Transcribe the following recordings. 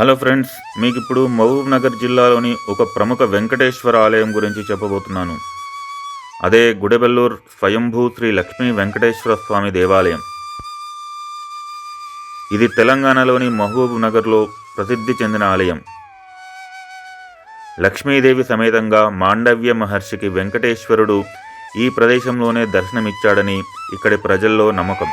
Hello friends మీకు ఇప్పుడు మహబూబ్ నగర్ జిల్లాలోని ఒక ప్రముఖ వెంకటేశ్వర ఆలయం గురించి చెప్పబోతున్నాను. అదే గుడెబెల్లూర్ స్వయంభూ శ్రీ లక్ష్మీ వెంకటేశ్వర స్వామి దేవాలయం. ఇది తెలంగాణలోని మహబూబ్ నగర్లో ప్రసిద్ధి చెందిన ఆలయం. లక్ష్మీదేవి సమేతంగా మాండవ్య మహర్షికి వెంకటేశ్వరుడు ఈ ప్రదేశంలోనే దర్శనమిచ్చాడని ఇక్కడి ప్రజల్లో నమ్మకం.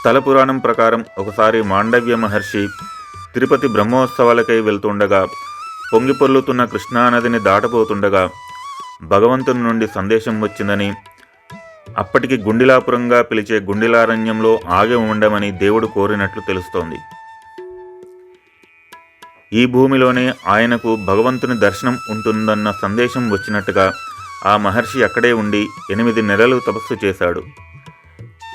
స్థల పురాణం ప్రకారం ఒకసారి మాండవ్య మహర్షి తిరుపతి బ్రహ్మోత్సవాలకై వెళ్తుండగా పొంగి పొర్లుతున్న కృష్ణానదిని దాటబోతుండగా భగవంతుని నుండి సందేశం వచ్చిందని అప్పటికి గుండిలాపురంగా పిలిచే గుండిలారణ్యంలో ఆగి ఉండమని దేవుడు కోరినట్లు తెలుస్తోంది. ఈ భూమిలోనే ఆయనకు భగవంతుని దర్శనం ఉంటుందన్న సందేశం వచ్చినట్టుగా ఆ మహర్షి అక్కడే ఉండి ఎనిమిది నెలలు తపస్సు చేశాడు.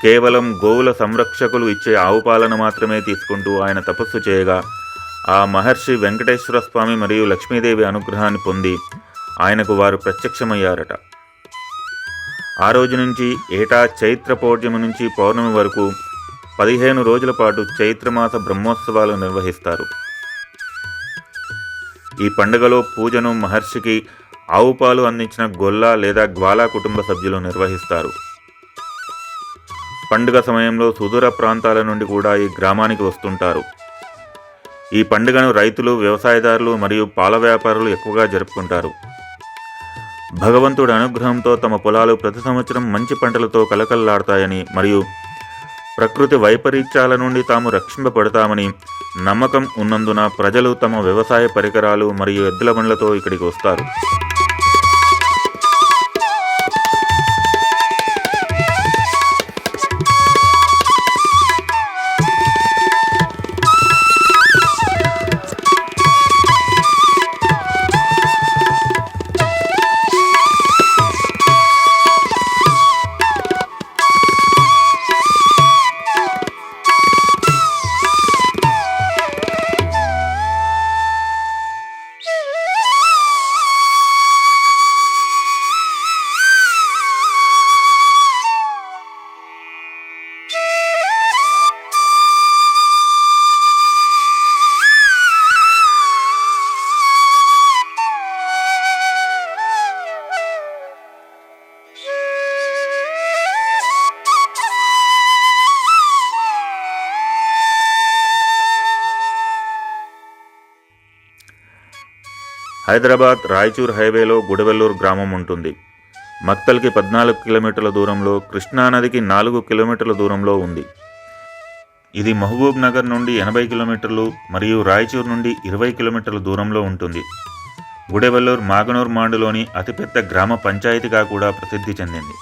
కేవలం గోవుల సంరక్షకులు ఇచ్చే ఆవుపాలను మాత్రమే తీసుకుంటూ ఆయన తపస్సు చేయగా ఆ మహర్షి వెంకటేశ్వర స్వామి మరియు లక్ష్మీదేవి అనుగ్రహాన్ని పొంది ఆయనకు వారు ప్రత్యక్షమయ్యారట. ఆ రోజు నుంచి ఏటా చైత్ర పౌర్ణమి నుంచి పౌర్ణమి వరకు పదిహేను రోజుల పాటు చైత్రమాస బ్రహ్మోత్సవాలు నిర్వహిస్తారు. ఈ పండుగలో పూజను మహర్షికి ఆవు పాలు అందించిన గొల్ల లేదా గ్వాలా కుటుంబ సభ్యులు నిర్వహిస్తారు. పండుగ సమయంలో సుదూర ప్రాంతాల నుండి కూడా ఈ గ్రామానికి వస్తుంటారు. ఈ పండుగను రైతులు వ్యవసాయదారులు మరియు పాల వ్యాపారులు ఎక్కువగా జరుపుకుంటారు. భగవంతుడి అనుగ్రహంతో తమ పొలాలు ప్రతి సంవత్సరం మంచి పంటలతో కలకల్లాడతాయని మరియు ప్రకృతి వైపరీత్యాల నుండి తాము రక్షింపబడతామని నమ్మకం ఉన్నందున ప్రజలు తమ వ్యవసాయ పరికరాలు మరియు ఎద్దుల బండ్లతో ఇక్కడికి వస్తారు. హైదరాబాద్ రాయచూర్ హైవేలో గుడవెల్లూరు గ్రామం ఉంటుంది. మక్తల్కి పద్నాలుగు కిలోమీటర్ల దూరంలో కృష్ణానదికి నాలుగు కిలోమీటర్ల దూరంలో ఉంది. ఇది మహబూబ్ నగర్ నుండి ఎనభై కిలోమీటర్లు మరియు రాయచూర్ నుండి ఇరవై కిలోమీటర్ల దూరంలో ఉంటుంది. గుడెవెల్లూర్ మాగనూర్ మాండులోని అతిపెద్ద గ్రామ పంచాయతీగా కూడా ప్రసిద్ధి చెందింది.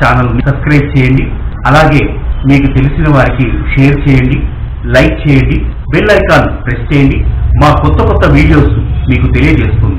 ఛానల్ని సబ్స్క్రైబ్ చేయండి. అలాగే మీకు తెలిసిన వారికి షేర్ చేయండి లైక్ చేయండి బెల్ ఐకాన్ ప్రెస్ చేయండి. మా కొత్త కొత్త వీడియోస్ మీకు తెలియజేస్తుంది.